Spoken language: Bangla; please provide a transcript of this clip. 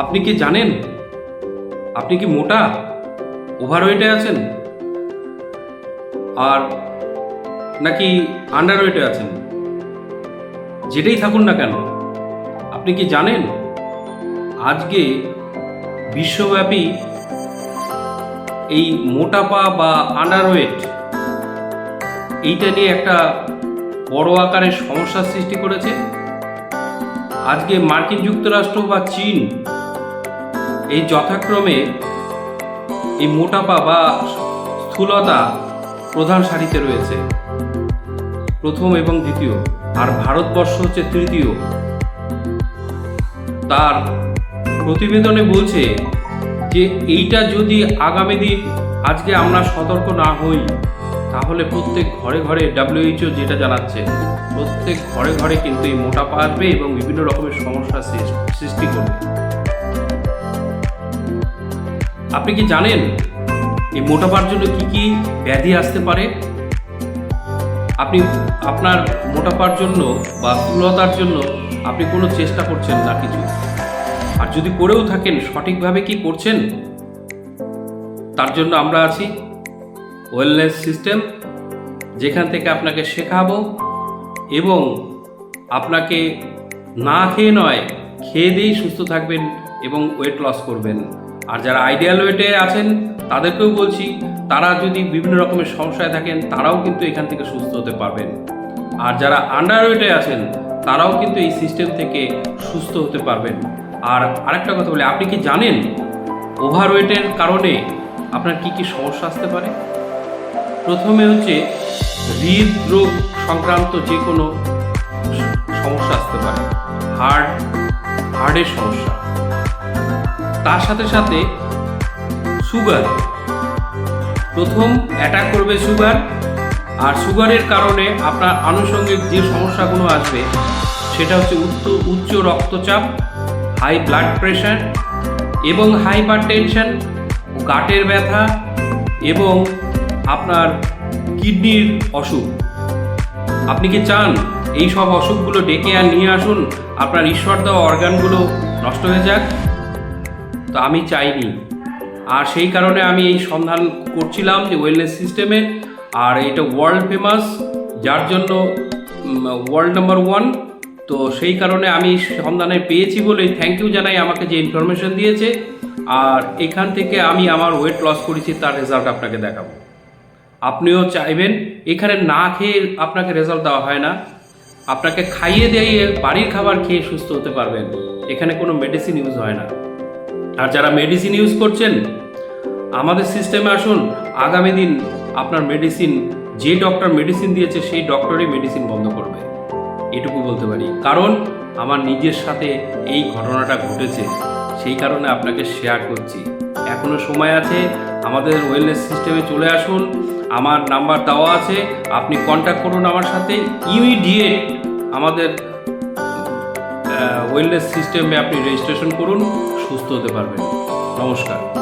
আপনি কি জানেন? আপনি কি মোটা? ওভারওয়েটে আছেন? আর নাকি আন্ডারওয়েটে আছেন? যেটাই থাকুন না কেন, আপনি কি জানেন? আজকে বিশ্বব্যাপী এই মোটাপা বা আন্ডারওয়েট, এইটা নিয়ে একটা বড় আকারের সমস্যার সৃষ্টি করেছে। আজকে মার্কিন যুক্তরাষ্ট্র বা চীন এই যথাক্রমে এই মোটাপা বা স্থূলতা প্রধান সারিতে রয়েছে। প্রথম এবং দ্বিতীয়। আর ভারতবর্ষ হচ্ছে তৃতীয়। তার প্রতিবেদনে বলছে যে, এইটা যদি আগামী দিন আজকে আমরা সতর্ক না হই, তাহলে প্রত্যেক ঘরে ঘরে ডাব্লিউএইচও যেটা জানাচ্ছে প্রত্যেক ঘরে ঘরে কিন্তু এই মোটাপা আসবে এবং বিভিন্ন রকমের সমস্যা সৃষ্টি করবে। আপনি কি জানেন এই মোটাপার জন্য কি কি ব্যাধি আসতে পারে? আপনি আপনার মোটাপার জন্য বা স্থূলতার জন্য আপনি কোনো চেষ্টা করছেন না কিছু। আর যদি করেও থাকেন, সঠিকভাবে কি করছেন? তার জন্য আমরা আছি ওয়েলনেস সিস্টেম, যেখান থেকে আপনাকে শেখাবো এবং আপনাকে না খেয়ে নয়, খেয়ে দিয়েই সুস্থ থাকবেন এবং ওয়েট লস করবেন। আর যারা আইডিয়াল ওয়েটে আছেন, তাদেরকেও বলছি, তারা যদি বিভিন্ন রকমের সমস্যায় থাকেন, তারাও কিন্তু এখান থেকে সুস্থ হতে পারবেন। আর যারা আন্ডার ওয়েটে আছেন, তারাও কিন্তু এই সিস্টেম থেকে সুস্থ হতে পারবেন। আর আরেকটা কথা বলি, আপনি কি জানেন ওভারওয়েটের কারণে আপনার কি কি সমস্যা আসতে পারে? প্রথমে হচ্ছে হৃদরোগ সংক্রান্ত যে কোনো সমস্যা আসতে পারে। হার্ট হার্টের সমস্যা। তার সাথে সাথে সুগার। প্রথম অ্যাটাক করবে সুগার, আর সুগারের কারণে আপনার আনুষঙ্গিক যে সমস্যাগুলো আসবে, সেটা হচ্ছে উচ্চ উচ্চ রক্তচাপ হাই ব্লাড প্রেশার এবং হাইপার টেনশন গাটের ব্যথা এবং আপনার কিডনির অসুখ। আপনি কি চান এই সব অসুখগুলো ডেকে আর নিয়ে আসুন? আপনার ঈশ্বর দেওয়া অর্গানগুলো নষ্ট হয়ে যাক। তো আমি চাইনি। আর সেই কারণে আমি এই সন্ধান করছিলাম যে ওয়েলনেস সিস্টেমে আর এটা ওয়ার্ল্ড ফেমাস যার জন্য ওয়ার্ল্ড নাম্বার ওয়ান তো সেই কারণে আমি সন্ধানে পেয়েছি বলে থ্যাংক ইউ জানাই আমাকে যে ইনফরমেশন দিয়েছে। আর এখান থেকে আমি আমার ওয়েট লস করেছি, তার রেজাল্ট আপনাকে দেখাবো। আপনিও চাইবেন, এখানে না খেয়ে আপনাকে রেজাল্ট দেওয়া হয় না। আপনাকে খাইয়ে দিয়ে বাড়ির খাবার খেয়ে সুস্থ হতে পারবেন। এখানে কোনো মেডিসিন ইউজ হয় না। আর যারা মেডিসিন ইউজ করছেন, আমাদের সিস্টেমে আসুন, আগামী দিন আপনার মেডিসিন যে ডক্টর মেডিসিন দিয়েছে, সেই ডক্টরই মেডিসিন বন্ধ করবে। এটুকু বলতে পারি। কারণ, আমার নিজের সাথে এই ঘটনাটা ঘটেছে, সেই কারণে আপনাকে শেয়ার করছি। এখনও সময় আছে, আমাদের ওয়েলনেস সিস্টেমে চলে আসুন। আমার নাম্বার দেওয়া আছে, আপনি কন্ট্যাক্ট করুন আমার সাথে। ইমিডিয়েট আমাদের ওয়েলনেস সিস্টেমে আপনি রেজিস্ট্রেশন করুন সুস্থ হতে পারবেন। নমস্কার।